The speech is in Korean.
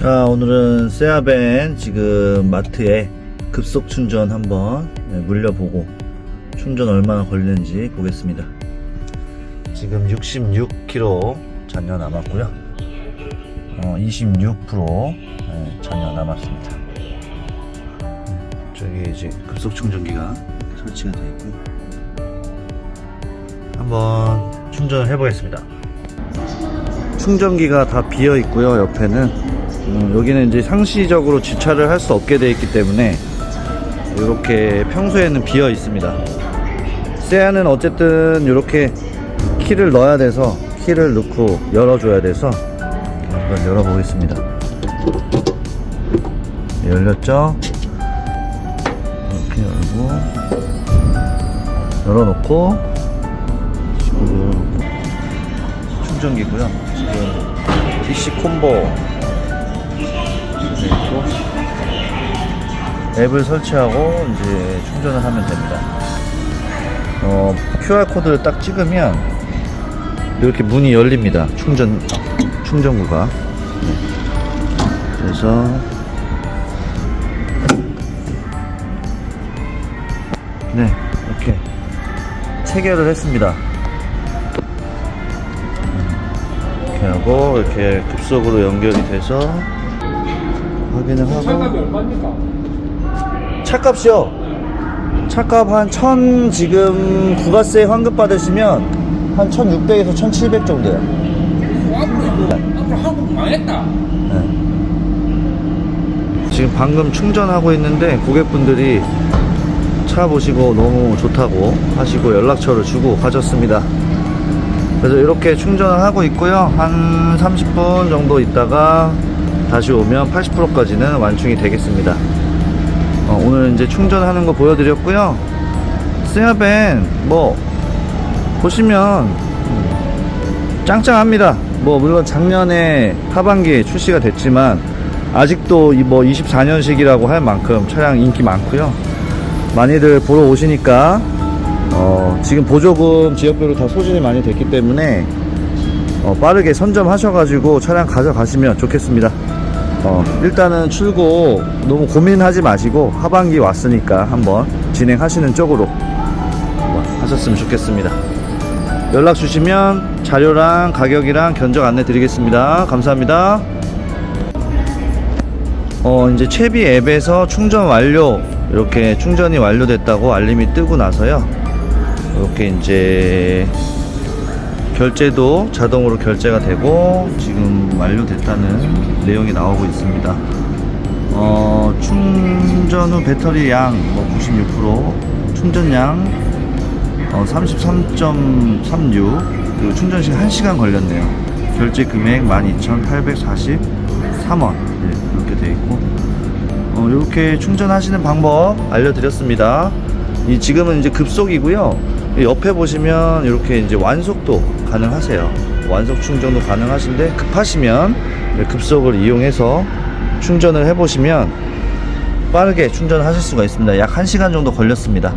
자 오늘은 세아벤 지금 마트에 급속 충전 한번 네, 물려보고 충전 얼마나 걸리는지 보겠습니다. 지금 66km 잔여 남았고요. 어, 26% 네, 잔여 남았습니다. 네, 저기 이제 급속 충전기가 설치가 되어 있고요 한번 충전을 해 보겠습니다. 충전기가 다 비어 있고요 옆에는 음, 여기는 이제 상시적으로 주차를 할 수 없게 되어 있기 때문에 이렇게 평소에는 비어 있습니다. 세아는 어쨌든 이렇게 키를 넣어야 돼서 키를 넣고 열어줘야 돼서 한번 열어보겠습니다. 네, 열렸죠? 이렇게 열고 열어놓고 충전기고요. 지금 PC 콤보 앱을 설치하고 이제 충전을 하면 됩니다. 어, QR 코드를 딱 찍으면 이렇게 문이 열립니다. 충전 충전구가. 네. 그래서 네 이렇게 체결을 했습니다. 이렇게 하고 이렇게 급속으로 연결이 돼서 확인을 하고 차값이요. 차값 한천 지금 부가세 환급 받으시면 한 1,600에서 1,700 정도요. 앞으로 한국 망했다. 네. 지금 방금 충전하고 있는데 고객분들이 차 보시고 너무 좋다고 하시고 연락처를 주고 가셨습니다. 그래서 이렇게 충전을 하고 있고요. 한 30분 정도 있다가 다시 오면 80%까지는 완충이 되겠습니다. 어, 오늘 이제 충전하는 거 보여드렸고요. 세아벤 뭐 보시면 음, 짱짱합니다. 뭐 물론 작년에 하반기에 출시가 됐지만 아직도 이뭐 24년식이라고 할 만큼 차량 인기 많고요. 많이들 보러 오시니까 어, 지금 보조금 지역별로 다 소진이 많이 됐기 때문에 어, 빠르게 선점하셔가지고 차량 가져가시면 좋겠습니다. 어, 일단은 출고 너무 고민하지 마시고 하반기 왔으니까 한번 진행하시는 쪽으로 한번 하셨으면 좋겠습니다. 연락 주시면 자료랑 가격이랑 견적 안내 드리겠습니다. 감사합니다. 어, 이제 채비 앱에서 충전 완료, 이렇게 충전이 완료됐다고 알림이 뜨고 나서요. 이렇게 이제 결제도 자동으로 결제가 되고 지금 완료됐다는 내용이 나오고 있습니다. 어, 충전 후 배터리 양 뭐 96%, 충전량 어, 33.36 그리고 충전 시간 1시간 걸렸네요. 결제 금액 12,843원 네, 이렇게 되어 있고 어, 이렇게 충전하시는 방법 알려드렸습니다. 이 지금은 이제 급속이고요. 이 옆에 보시면 이렇게 이제 완속도 가능하세요. 완속 충전도 가능하신데 급하시면 네, 급속을 이용해서 충전을 해보시면 빠르게 충전하실 수가 있습니다. 약 1시간 정도 걸렸습니다.